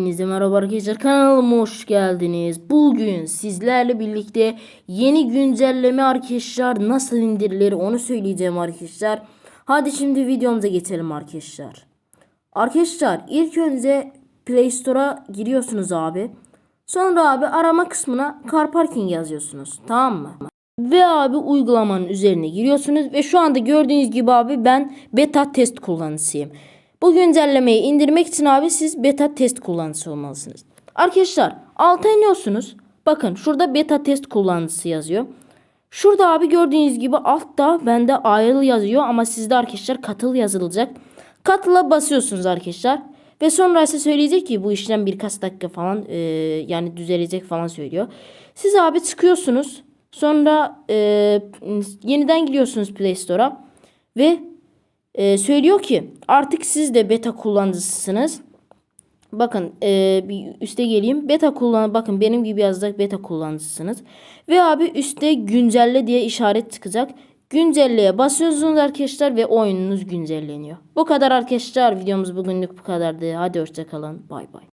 Hepinize merhaba arkadaşlar kanalıma hoş geldiniz. Bugün sizlerle birlikte yeni güncelleme arkadaşlar nasıl indirilir onu söyleyeceğim arkadaşlar. Hadi şimdi videomuza geçelim arkadaşlar. Arkadaşlar ilk önce Play Store'a giriyorsunuz abi. Sonra abi arama kısmına car parking yazıyorsunuz tamam mı? Ve abi uygulamanın üzerine giriyorsunuz ve şu anda gördüğünüz gibi abi ben beta test kullanıcısıyım. Bu güncellemeyi indirmek için abi siz beta test kullanıcısı olmalısınız. Arkadaşlar alta iniyorsunuz. Bakın şurada beta test kullanıcısı yazıyor. Şurada abi gördüğünüz gibi altta bende ayrıl yazıyor ama sizde arkadaşlar katıl yazılacak. Katıla basıyorsunuz arkadaşlar. Ve sonra size söyleyecek ki bu işlem birkaç dakika falan e, yani düzelecek falan söylüyor. Siz abi çıkıyorsunuz. Sonra e, yeniden giriyorsunuz Play Store'a. Ve e, söylüyor ki artık siz de beta kullanıcısısınız. Bakın e, bir üste geleyim. Beta kullan bakın benim gibi yazacak beta kullanıcısınız. Ve abi üstte güncelle diye işaret çıkacak. Güncelleye basıyorsunuz arkadaşlar ve oyununuz güncelleniyor. Bu kadar arkadaşlar. Videomuz bugünlük bu kadardı. Hadi hoşçakalın. Bay bay.